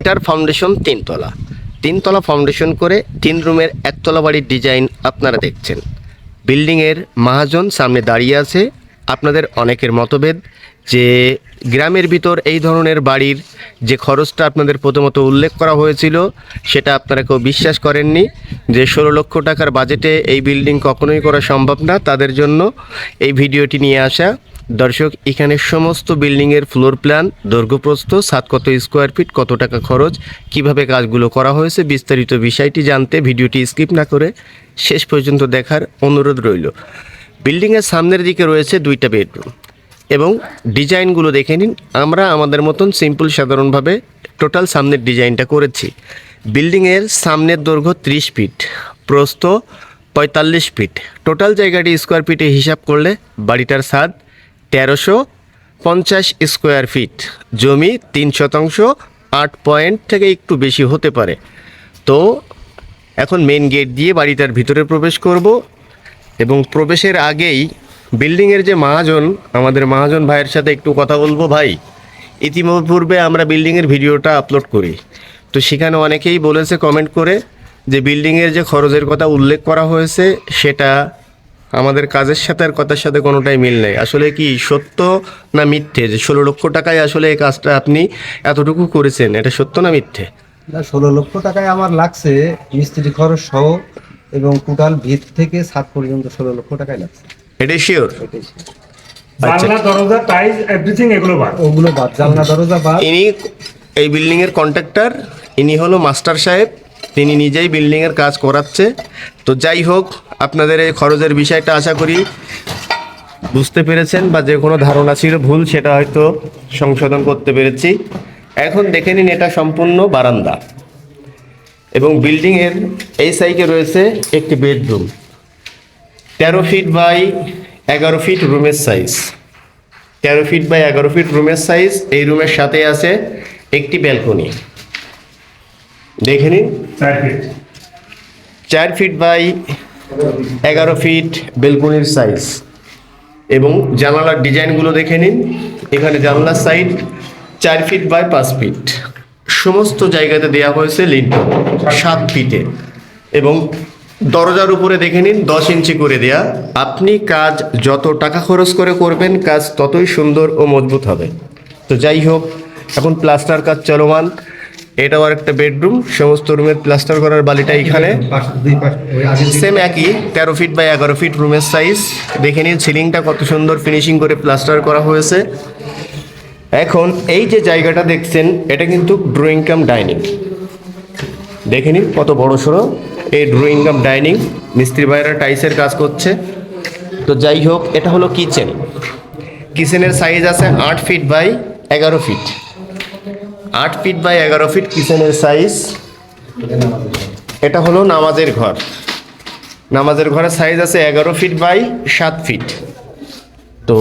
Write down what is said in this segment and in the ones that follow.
এটার ফাউন্ডেশন তিনতলা। তিনতলা ফাউন্ডেশন করে তিন রুমের একতলা বাড়ির ডিজাইন আপনারা দেখছেন। বিল্ডিংয়ের মহাজন সামনে দাঁড়িয়ে আছে। আপনাদের অনেকের মতভেদ যে গ্রামের ভিতর এই ধরনের বাড়ির যে খরচটা আপনাদের প্রথমত উল্লেখ করা হয়েছিল, সেটা আপনারা কেউ বিশ্বাস করেননি যে ষোলো লক্ষ টাকার বাজেটে এই বিল্ডিং কখনোই করা সম্ভব না। তাদের জন্য এই ভিডিওটি নিয়ে আসা। দর্শক, এখানে সমস্ত বিল্ডিংয়ের ফ্লোর প্ল্যান দৈর্ঘ্যপ্রস্থ সাত কত স্কোয়ার ফিট কত টাকা খরচ, কীভাবে কাজগুলো করা হয়েছে, বিস্তারিত বিষয়টি জানতে ভিডিওটি স্কিপ না করে শেষ পর্যন্ত দেখার অনুরোধ রইল। বিল্ডিংয়ের সামনের দিকে রয়েছে দুইটা বেডরুম এবং ডিজাইনগুলো দেখে নিন। আমরা আমাদের মতন সিম্পল সাধারণভাবে টোটাল সামনের ডিজাইনটা করেছি। বিল্ডিংয়ের সামনের দৈর্ঘ্য ত্রিশ ফিট প্রস্থ পঁয়তাল্লিশ ফিট টোটাল জায়গাটি স্কোয়ার ফিটে হিসাব করলে বাড়িটার স্বাদ তেরোশো পঞ্চাশ স্কোয়ার ফিট। জমি তিন শতাংশ, আট পয়েন্ট থেকে একটু বেশি হতে পারে। তো এখন মেন গেট দিয়ে বাড়িটার ভিতরে প্রবেশ করব এবং প্রবেশের আগেই বিল্ডিংয়ের যে মহাজন, আমাদের মহাজন ভাইয়ের সাথে একটু কথা বলব ভাই। ইতিপূর্বে আমরা বিল্ডিংয়ের ভিডিওটা আপলোড করি। তো সেখানে অনেকেই বলেছে কমেন্ট করে যে বিল্ডিংয়ের যে খরচের কথা উল্লেখ করা হয়েছে, সেটা আমাদের কাজের সাথে আর কথার সাথে কোনোটাই মিল নেই। আসলে কি সত্য না মিথ্যে? যে ষোলো লক্ষ টাকায় আসলে এই কাজটা আপনি এতটুকু করেছেন এটা সত্য না মিথ্যে? না ষোলো লক্ষ টাকায় আমার লাগছে মিস্ত্রি খরচ সহ এবং টোটাল ভিত থেকে সাত পর্যন্ত ষোলো লক্ষ টাকায় লাগছে। এটাই শিওর এটাই আচ্ছা। জানলা দরজা টাইলস এভরিথিং এগুলো বাদ। ওগুলো বাদ জানলা দরজা বাদ। ইনি এই বিল্ডিংয়ের কন্ট্রাক্টর ইনি হলো মাস্টার সাহেব। তিনি নিজেই বিল্ডিংয়ের কাজ করাচ্ছে। তো যাই হোক, আপনাদের এই খরচের বিষয়টা আশা করি বুঝতে পেরেছেন বা যে কোনো ধারণা ছিল ভুল, সেটা হয়তো সংশোধন করতে পেরেছি। এখন দেখে নিন এটা সম্পূর্ণ বারান্দা। এবং বিল্ডিংয়ের এই সাইডে রয়েছে একটি বেডরুম তেরো ফিট বাই এগারো ফিট রুমের সাইজ তেরো ফিট বাই এগারো ফিট রুমের সাইজ এই রুমের সাথে আছে একটি ব্যালকনি দেখে নিন। চার ফিট বাই এগারো ফিট বেলকনির সাইজ এবং জানালার ডিজাইনগুলো দেখে নিন। এখানে জানলার সাইড চার ফিট বাই পাঁচ ফিট সমস্ত জায়গাতে দেওয়া হয়েছে লিন্টন সাত ফিটে এবং দরজার উপরে দেখে নিন দশ ইঞ্চি করে দেয়া। আপনি কাজ যত টাকা খরচ করে করবেন কাজ ততই সুন্দর ও মজবুত হবে। তো যাই হোক এখন প্লাস্টার কাজ চলমান। এটাও আর একটা বেডরুম সমস্ত রুমের প্লাস্টার করার বালিটা এখানে। সেম একই তেরো ফিট বাই এগারো ফিট রুমের সাইজ দেখে নিন সিলিংটা কত সুন্দর ফিনিশিং করে প্লাস্টার করা হয়েছে। এখন এই যে জায়গাটা দেখছেন এটা কিন্তু ড্রয়িং কাম ডাইনিং দেখে নিন কত বড় সড়ো। এই ড্রয়িং কাম ডাইনিং মিস্ত্রি ভাইরা টাইসের কাজ করছে। তো যাই হোক এটা হলো কিচেন কিচেনের সাইজ আছে আট ফিট বাই এগারো ফিট আট ফিট বাই এগারো ফিট কিচেনের সাইজ এটা হলো নামাজের ঘর। নামাজের ঘরের সাইজ আছে এগারো ফিট বাই সাত ফিট তো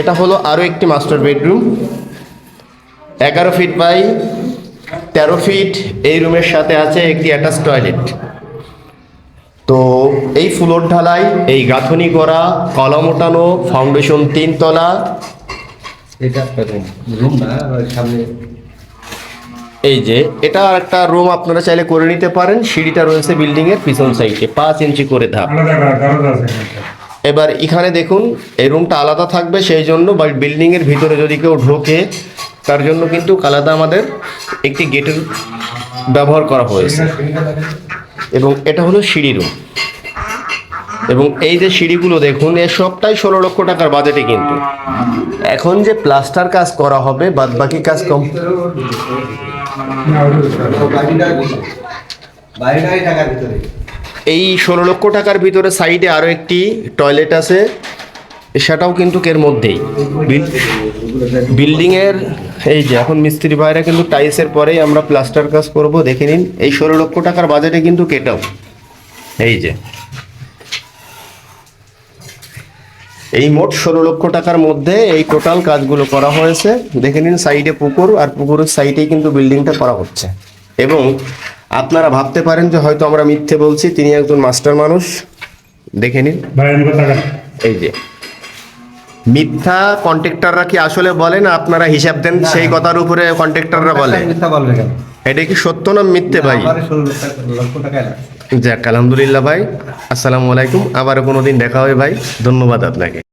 এটা হলো আরও একটি মাস্টার বেডরুম এগারো ফিট বাই তেরো ফিট এই রুমের সাথে আছে একটি অ্যাটাচ টয়লেট তো এই ফ্লোর ঢালাই, এই গাঁথনি করা কলম ওঠানো ফাউন্ডেশন তিনতলা। এই যে এটা আর একটা রুম আপনারা চাইলে করে নিতে পারেন। সিঁড়িটা রয়েছে বিল্ডিংয়ের পিছন সাইডে পাঁচ ইঞ্চি করে ধাপ। এবার এখানে দেখুন এই রুমটা আলাদা থাকবে সেই জন্য বা বিল্ডিংয়ের ভিতরে যদি কেউ ঢোকে তার জন্য কিন্তু আলাদা আমাদের একটি গেটের ব্যবহার করা হয়েছে। এবং এটা হলো সিঁড়ি রুম এবং এই যে সিঁড়িগুলো দেখুন এ সবটাই ষোলো লক্ষ টাকার বাজেটে কিন্তু। এখন যে প্লাস্টার কাজ করা হবে বাদ বাকি কাজ কম এই ষোলো লক্ষ টাকার ভিতরে সাইডে আরও একটি টয়লেট আছে। সেটাও কিন্তু এর মধ্যেই। বিল- বিল্ডিংয়ের, এই যে এখন মিস্ত্রি ভাইরা কিন্তু টাইলসের পরেই আমরা প্লাস্টার কাজ করব, দেখে নিন। এই ষোলো লক্ষ টাকার বাজেটে কিন্তু কেটাও এই যে। এই মোট ষোলো লক্ষ টাকার মধ্যে এই টোটাল কাজগুলো করা হয়েছে। দেখে নিন সাইডে পুকুর আর পুকুরের সাইডেই কিন্তু বিল্ডিংটা করা হচ্ছে। এবং আপনারা ভাবতে পারেন যে হয়তো আমরা মিথ্যে বলছি তিনি একজন মাস্টার মানুষ। দেখে নিন। এই যে। মিথ্যা কন্ট্রাক্টররা কি আসলে বলেন আপনারা হিসাব দেন? সেই কথার উপরে কন্ট্রাক্টররা বলে। মিথ্যা বলবে কেন? এটা কি সত্য না মিথ্যে ভাই? যাক আলহামদুলিল্লাহ ভাই আসসালামু আলাইকুম। আবার কোনোদিন দেখা হবে ভাই। ধন্যবাদ আপনাকে।